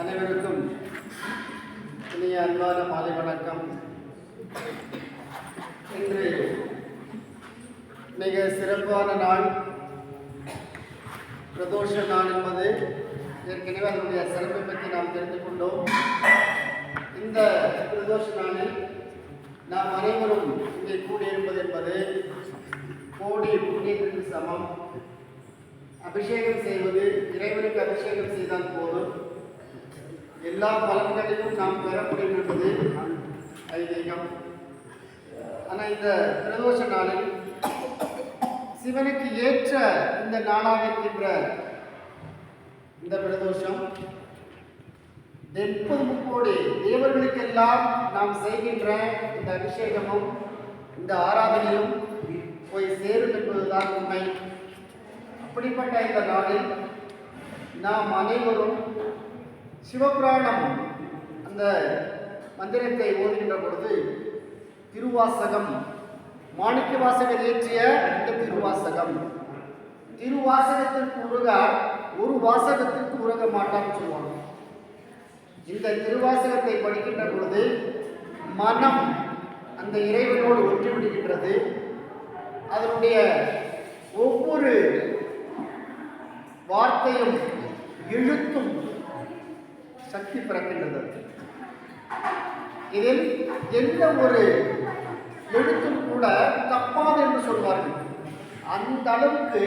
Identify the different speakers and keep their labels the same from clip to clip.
Speaker 1: அனைவருக்கும் இனிய அன்பான மாலை வணக்கம். இன்று மிக சிறப்பான நாள். பிரதோஷ நாள் என்பது ஏற்கனவே அதனுடைய சிறப்பை பற்றி நாம் தெரிந்து கொண்டோம். இந்த பிரதோஷ நாளில் நாம் அனைவரும் இங்கே கூடியிருப்பது என்பது கோடி புண்ணியத்திற்கு சமம். அபிஷேகம் செய்வது இறைவனுக்கு அபிஷேகம் செய்தால் போதும். எல்லா பலன்களையும் நாம் பெற முடியும் என்பது ஐதீகம். ஆனால் இந்த பிரதோஷ நாளில் சிவனுக்கு ஏற்ற இந்த நாளாக இருக்கின்ற இந்த பிரதோஷம் முப்பது முக்கோடி தேவர்களுக்கெல்லாம் நாம் செய்கின்ற இந்த அபிஷேகமும் இந்த ஆராதனையும் போய் சேரும் என்பதுதான் உண்மை. அப்படிப்பட்ட இந்த நாளில் நாம் அனைவரும் சிவபுராணம். அந்த மந்திரத்தை ஓதுகின்ற பொழுது திருவாசகம் மாணிக்க வாசகர் இயற்றிய இந்த திருவாசகம். திருவாசகத்திற்கு உருக ஒரு வாசகத்திற்கு உருக மாட்டான்னு சொல்லுவாங்க. இந்த திருவாசகத்தை படிக்கின்ற பொழுது மனம் அந்த இறைவனோடு ஒன்றிவிடுகின்றது. அதனுடைய ஒவ்வொரு வார்த்தையும் எழுத்தும் சக்தி பிறக்கின்றது. இதில் எந்த ஒரு எழுத்தும் கூட தப்பாது என்று சொல்வார்கள். அந்த அளவுக்கு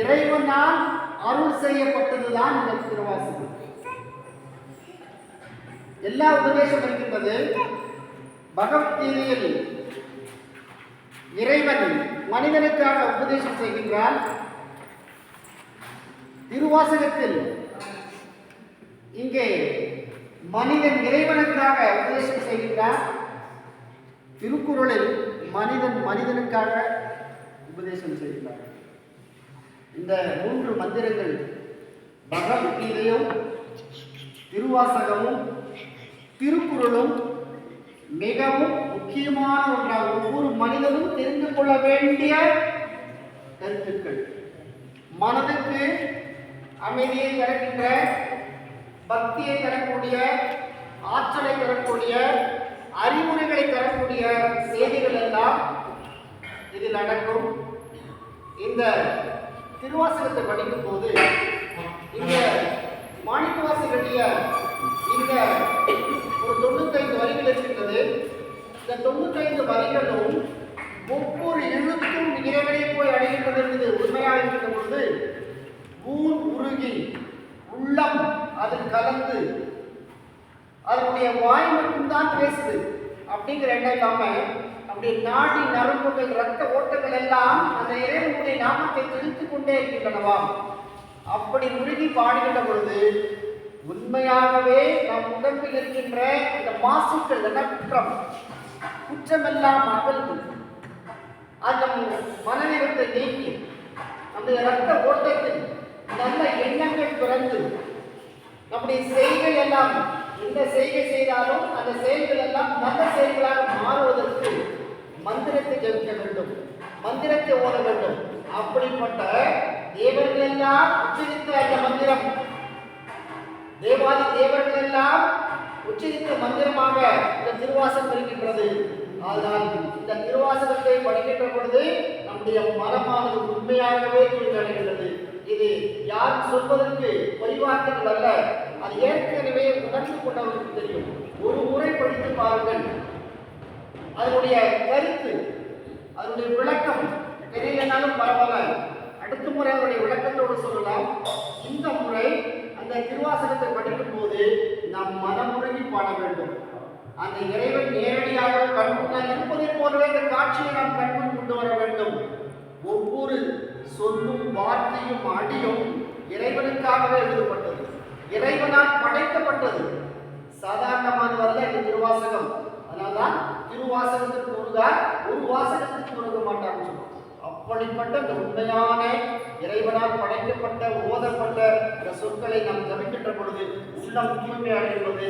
Speaker 1: இறைவனால் அருள் செய்யப்பட்டதுதான் இந்த திருவாசகம். எல்லா உபதேசம் இருக்கின்றது. பகவத்கீதையில் இறைவன் மனிதனுக்காக உபதேசம் செய்கின்றான். திருவாசகத்தில் இங்கே மனிதன் இறைவனுக்காக உபதேசம் செய்கின்றார் திருக்குறளில் மனிதன் மனிதனுக்காக உபதேசம் செய்கின்றார் இந்த மூன்று மந்திரங்கள் பகவத்கீதையும் திருவாசகமும் திருக்குறளும் மிகவும் முக்கியமான ஒன்றாக ஒவ்வொரு மனிதனும் தெரிந்து கொள்ள வேண்டிய கருத்துக்கள். மனதுக்கு அமைதியை தருகின்ற பக்தியை தரக்கூடிய ஆற்றலை தரக்கூடிய அறிவுரைகளை தரக்கூடிய செய்திகள் எல்லாம் இதில் அடங்கும். இந்த திருவாசகத்தை படிக்கும் போது இந்த மாணிக்கவாசி கட்டிய இந்த ஒரு தொண்ணூத்தைந்து வரிகள் இருக்கின்றது. இந்த தொண்ணூத்தைந்து வரிகளும் ஒவ்வொரு எழுத்தும் இறைவனை போய் அடைகின்றது என்பது உண்மையாக இருக்கின்ற பொழுது ஊர் உருகி உள்ளம் அதில் கலந்து அதனுடைய வாய் மட்டும்தான் பேசுது. அப்படிங்கிற எண்ணம் இல்லாமல் அப்படி நாடி நரம்புகள் ரத்த ஓட்டங்கள் எல்லாம் அந்த இறைவனுடைய நாமத்தை தெரிந்து கொண்டே இருக்கின்றனவா? அப்படி உருகி பாடுகின்ற பொழுது உண்மையாகவே நம் உடம்பில் இருக்கின்ற அந்த மாசுக்கள் குற்றம் குற்றமெல்லாம் அகழ்ந்து அந்த மனநிறத்தை நீக்கி அந்த இரத்த ஓட்டத்தில் நல்ல எண்ணங்கள் பிறந்து நம்முடைய செய்கள் எல்லாம் எந்த செய்கை செய்தாலும் அந்த செயல்கள் எல்லாம் நல்ல செயல்களாக மாறுவதற்கு மந்திரத்தை ஜபிக்க வேண்டும். மந்திரத்தை ஓட வேண்டும். அப்படிப்பட்ட தேவர்கள் எல்லாம் உச்சரித்த அந்த மந்திரம். தேவாதி தேவர்கள் எல்லாம் உச்சரித்த மந்திரமாக இந்த திருவாசகம் இருக்கின்றது அதனால் இந்த திருவாசகத்தை படிக்கின்ற பொழுது நம்முடைய மனமானது உண்மையாகவே தூய்மையடைகின்றது இது யார் சொல்வதற்கு பொய்வார்த்தைகள் அல்ல அது ஏற்கனவே உணர்ந்து கொண்டவர்களுக்கு தெரியும். ஒரு முறை படித்து பாருங்கள். அதனுடைய கருத்து அதனுடைய விளக்கம் தெரியலனாலும் பரவாயில்ல. அடுத்த முறை அதனுடைய விளக்கத்தோடு சொல்லலாம். இந்த முறை அந்த திருவாசகத்தை படிக்கும் போது நாம் மனமுருகி பாட வேண்டும். அந்த இறைவன் நேரடியாக கண்முன்னால் இருப்பதை போலவே இந்த காட்சியை நாம் கண்முன் கொண்டு வர வேண்டும். ஒவ்வொரு சொல்லும் வார்த்தையும் அடியும் இறைவனுக்காகவே எழுதப்பட்டது. இறைவனால் படைக்கப்பட்டது. சாதாரணமானதல்ல இந்த திருவாசகம். அதனால்தான் திருவாசகத்திற்கு உருகார் ஒரு வாசகத்திற்கு உருக மாட்டான்னு சொல்லுவோம் அப்படிப்பட்ட இந்த உண்மையான இறைவனால் படைக்கப்பட்ட ஓதப்பட்ட இந்த சொற்களை நாம் ஜபிக்கின்ற பொழுது உள்ளம் தூய்மை அடைவது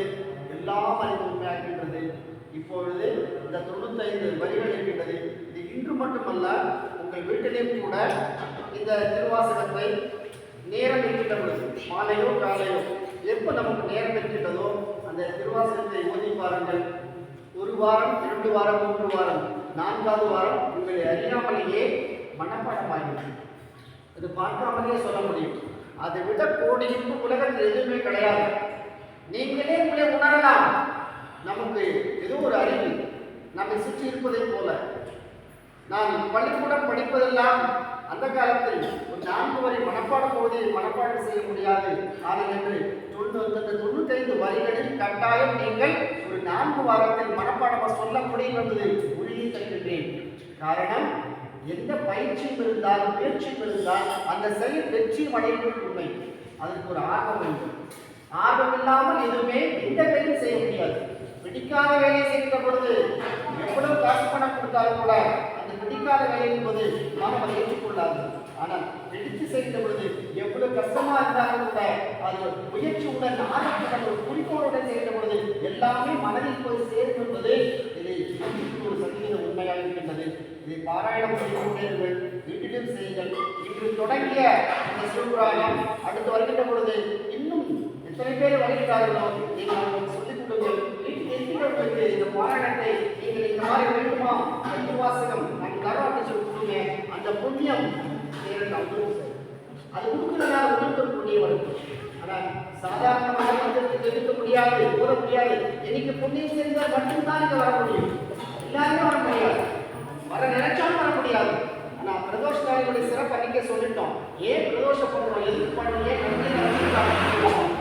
Speaker 1: எல்லாம் அறிவு உண்மையாகின்றது இப்பொழுது இந்த தொண்ணூத்தைந்து வரிகள் இருக்கின்றது. இது இன்று மட்டுமல்ல உங்கள் வீட்டிலேயும் கூட இந்த திருவாசகத்தை நேரம் இருக்கின்ற பொழுது மாலையோ காலையோ எப்போ நமக்கு நேரம் இருக்கின்றதோ அந்த திருவாசகத்தை ஓதி பாருங்கள். ஒரு வாரம் இரண்டு வாரம் மூன்று வாரம் நான்காவது வாரம் உங்களை அறியாமலேயே மனப்பாடமாகிவிடும். இது பார்க்காமலேயே சொல்ல முடியும். அதை விட கோடி இன்பு உலகத்தில் எதுவுமே கிடையாது. நீங்களே உங்களை உணரலாம். நமக்கு ஏதோ ஒரு அறிவு நம்மை சுற்றி இருப்பதை போல. நான் பள்ளிக்கூடம் படிப்பதெல்லாம் அந்த காலத்தில் ஒரு நான்கு வரை மனப்பாடம் பகுதியை மனப்பாடம் செய்ய முடியாது. ஆனால் என்று தொண்ணூத்தி தொண்ணூத்தைந்து வரிகளில் கட்டாயம் நீங்கள் ஒரு நான்கு வாரத்தில் மனப்பாடமாக சொல்ல முடியும் என்பதை உறுதி தருகின்றேன் காரணம் எந்த பயிற்சியும் இருந்தால் முயற்சியும் இருந்தால் அந்த செயல் வெற்றி அடைவது உண்மை. அதற்கு ஒரு ஆர்வம் வேண்டும். ஆர்வம் இல்லாமல் எதுவுமே எந்த வேலையும் செய்ய முடியாது. பிடிக்காத வேலையை செய்கிற பொழுது எவ்வளவு காசு பணம் கொடுத்தாலும் கூட அந்த பிடிக்காத வேலை என்பது நாம் அதை ஆனால் பிடித்து செய்கிற பொழுது எவ்வளவு கஷ்டமா இருந்தாலும் கூட அது முயற்சியுடன் ஆர்வத்துடன் ஒரு குறிக்கோளுடன் செய்கிற பொழுது எல்லாமே மனதில் போய் சேர்ந்து என்பது இது ஒரு சதவீத உண்மையாக இருக்கின்றது. இதை பாராயணம் செய்து கொண்டீர்கள் வீட்டிலும் செய்யுங்கள். இன்று தொடங்கிய இந்த சிவபுராணம் அடுத்து வருகின்ற பொழுது இன்னும் எத்தனை பேர் வருகிறார்களோ நீங்கள் அவர்களுக்கு சொல்லிக் கொடுங்கள். வீட்டில் இருக்கிறவர்களுக்கு இந்த பாராயணத்தை நீங்கள் இந்த மாதிரி வேண்டுமா? வாசகம் நான் தரவாட்டி சொல்லி கொடுங்க அந்த புண்ணியம் எனக்கு அவ்வளவு அது கொடுக்கிறதுனால உங்களுக்கு ஒரு புண்ணியம் வரும் ஆனால் சாதாரணமாக வந்து தெரிவிக்க முடியாது கூற முடியாது. எனக்கு புண்ணியம் செய்தால் மட்டும்தான் இங்கே வர முடியும். எல்லாருமே வர முடியாது. வர நினைச்சாலும் வர முடியாது. ஆனால் பிரதோஷ நாளினுடைய சிறப்பு அன்னைக்கே சொல்லிட்டோம். ஏன் பிரதோஷ பண்ணணும் எதுக்கு பண்ணணும் ஏன் கண்டிப்பாக